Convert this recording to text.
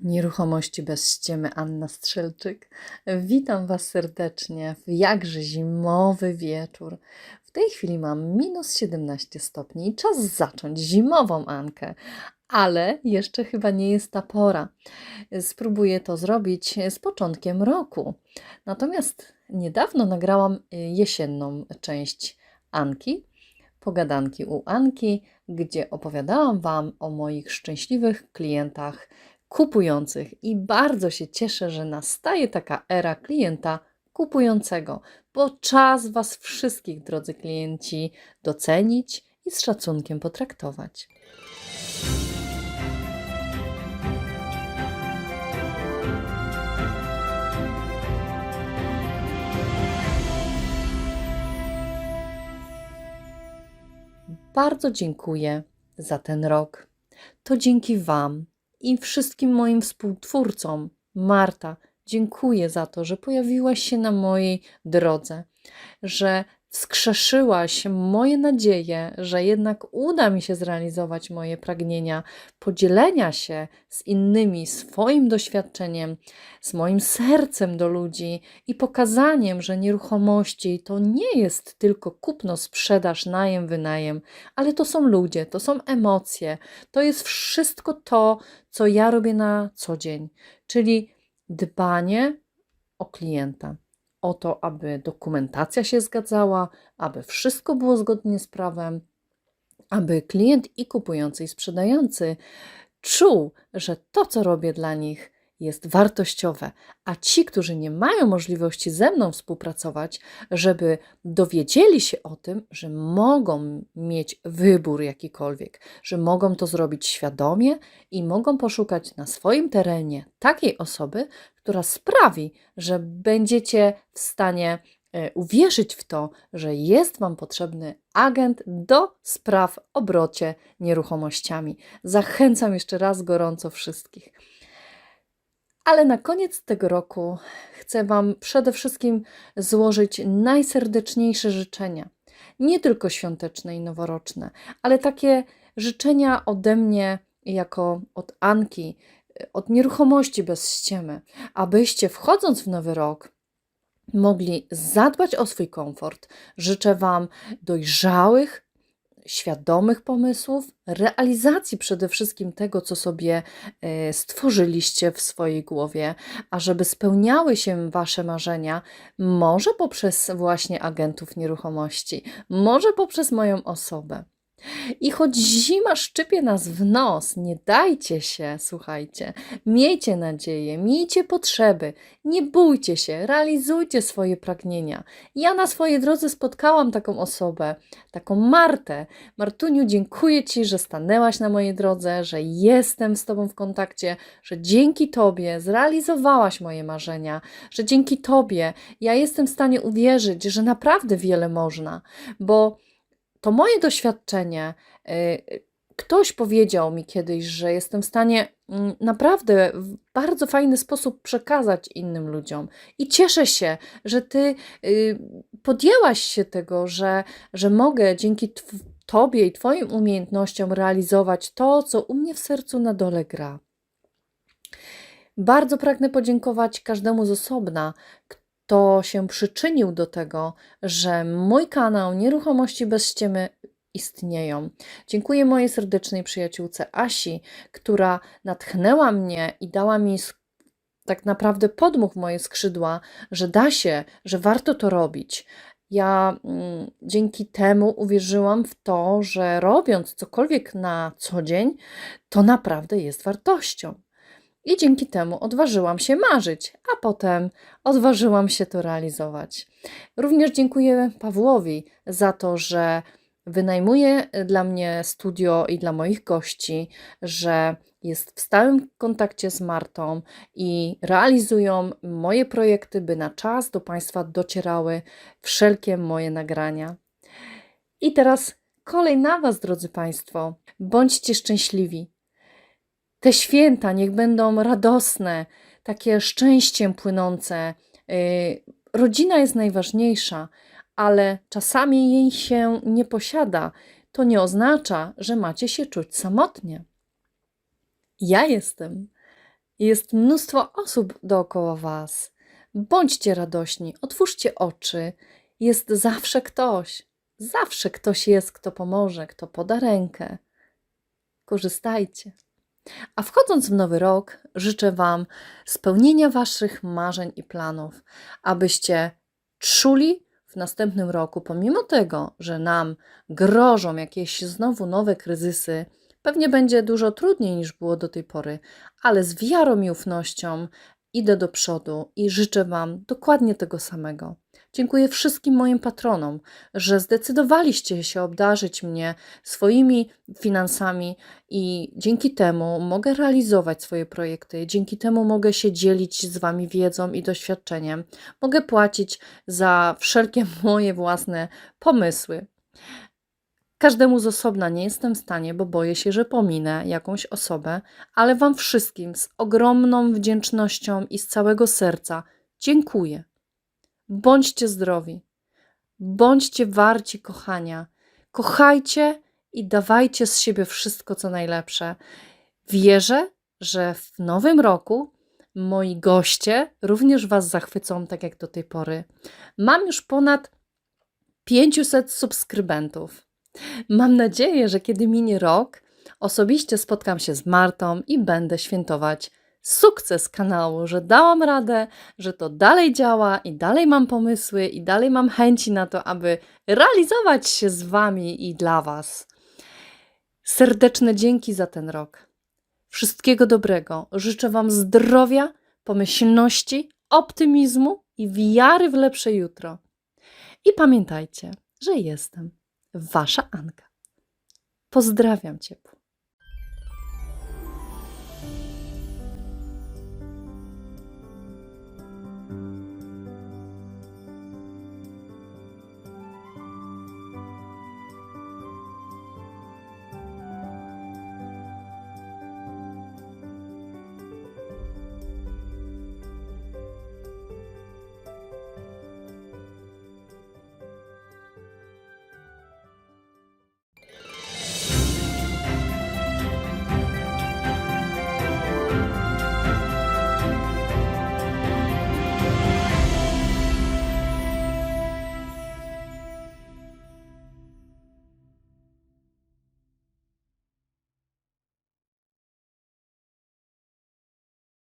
Nieruchomości bez ściemy Anna Strzelczyk. Witam Was serdecznie w jakże zimowy wieczór. W tej chwili mam minus 17 stopni i czas zacząć zimową Ankę, ale jeszcze chyba nie jest ta pora. Spróbuję to zrobić z początkiem roku. Natomiast niedawno nagrałam jesienną część Anki, pogadanki u Anki, gdzie opowiadałam Wam o moich szczęśliwych klientach kupujących i bardzo się cieszę, że nastaje taka era klienta kupującego, bo czas Was wszystkich, drodzy klienci, docenić i z szacunkiem potraktować. Bardzo dziękuję za ten rok. To dzięki Wam i wszystkim moim współtwórcom. Marta, dziękuję za to, że pojawiłaś się na mojej drodze, że wskrzeszyłaś moje nadzieje, że jednak uda mi się zrealizować moje pragnienia podzielenia się z innymi swoim doświadczeniem, z moim sercem do ludzi i pokazaniem, że nieruchomości to nie jest tylko kupno, sprzedaż, najem, wynajem, ale to są ludzie, to są emocje, to jest wszystko to, co ja robię na co dzień, czyli dbanie o klienta o to, aby dokumentacja się zgadzała, aby wszystko było zgodnie z prawem, aby klient i kupujący i sprzedający czuł, że to, co robię dla nich, jest wartościowe, a ci, którzy nie mają możliwości ze mną współpracować, żeby dowiedzieli się o tym, że mogą mieć wybór jakikolwiek, że mogą to zrobić świadomie i mogą poszukać na swoim terenie takiej osoby, która sprawi, że będziecie w stanie e, uwierzyć w to, że jest Wam potrzebny agent do spraw obrocie nieruchomościami. Zachęcam jeszcze raz gorąco wszystkich. Ale na koniec tego roku chcę Wam przede wszystkim złożyć najserdeczniejsze życzenia. Nie tylko świąteczne i noworoczne, ale takie życzenia ode mnie, jako od Anki, od nieruchomości bez ściemy, abyście wchodząc w nowy rok, mogli zadbać o swój komfort. Życzę Wam dojrzałych, świadomych pomysłów, realizacji przede wszystkim tego, co sobie e, stworzyliście w swojej głowie, a żeby spełniały się Wasze marzenia, może poprzez właśnie agentów nieruchomości, może poprzez moją osobę. I choć zima szczypie nas w nos, nie dajcie się, słuchajcie, miejcie nadzieję, miejcie potrzeby, nie bójcie się, realizujcie swoje pragnienia. Ja na swojej drodze spotkałam taką osobę, taką Martę. Martuniu, dziękuję Ci, że stanęłaś na mojej drodze, że jestem z Tobą w kontakcie, że dzięki Tobie zrealizowałaś moje marzenia, że dzięki Tobie ja jestem w stanie uwierzyć, że naprawdę wiele można, bo to moje doświadczenie. y, Ktoś powiedział mi kiedyś, że jestem w stanie mm, naprawdę w bardzo fajny sposób przekazać innym ludziom. I cieszę się, że ty y, podjęłaś się tego, że, że mogę dzięki Tobie i Twoim umiejętnościom realizować to, co u mnie w sercu na dole gra. Bardzo pragnę podziękować każdemu z osobna, kto się przyczynił do tego, że mój kanał Nieruchomości bez ściemy istnieją. Dziękuję mojej serdecznej przyjaciółce Asi, która natchnęła mnie i dała mi tak naprawdę podmuch w moje skrzydła, że da się, że warto to robić. Ja mm, dzięki temu uwierzyłam w to, że robiąc cokolwiek na co dzień, to naprawdę jest wartością. I dzięki temu odważyłam się marzyć, a potem odważyłam się to realizować. Również dziękuję Pawłowi za to, że wynajmuje dla mnie studio i dla moich gości, że jest w stałym kontakcie z Martą i realizują moje projekty, by na czas do Państwa docierały wszelkie moje nagrania. I teraz kolej na Was, drodzy Państwo. Bądźcie szczęśliwi. Te święta niech będą radosne, takie szczęściem płynące. Yy, Rodzina jest najważniejsza, ale czasami jej się nie posiada. To nie oznacza, że macie się czuć samotnie. Ja jestem Jest mnóstwo osób dookoła Was. Bądźcie radośni, otwórzcie oczy. Jest zawsze ktoś. Zawsze ktoś jest, kto pomoże, kto poda rękę. Korzystajcie. A wchodząc w nowy rok, życzę Wam spełnienia Waszych marzeń i planów, abyście czuli w następnym roku, pomimo tego, że nam grożą jakieś znowu nowe kryzysy, pewnie będzie dużo trudniej niż było do tej pory, ale z wiarą i ufnością idę do przodu i życzę Wam dokładnie tego samego. Dziękuję wszystkim moim patronom, że zdecydowaliście się obdarzyć mnie swoimi finansami i dzięki temu mogę realizować swoje projekty, dzięki temu mogę się dzielić z Wami wiedzą i doświadczeniem, mogę płacić za wszelkie moje własne pomysły. Każdemu z osobna nie jestem w stanie, bo boję się, że pominę jakąś osobę, ale Wam wszystkim z ogromną wdzięcznością i z całego serca dziękuję. Bądźcie zdrowi, bądźcie warci kochania. Kochajcie i dawajcie z siebie wszystko, co najlepsze. Wierzę, że w nowym roku moi goście również Was zachwycą, tak jak do tej pory. Mam już ponad 500 subskrybentów. Mam nadzieję, że kiedy minie rok, osobiście spotkam się z Martą i będę świętować sukces kanału, że dałam radę, że to dalej działa i dalej mam pomysły i dalej mam chęci na to, aby realizować się z Wami i dla Was. Serdeczne dzięki za ten rok. Wszystkiego dobrego. Życzę Wam zdrowia, pomyślności, optymizmu i wiary w lepsze jutro. I pamiętajcie, że jestem Wasza Anka. Pozdrawiam ciepło.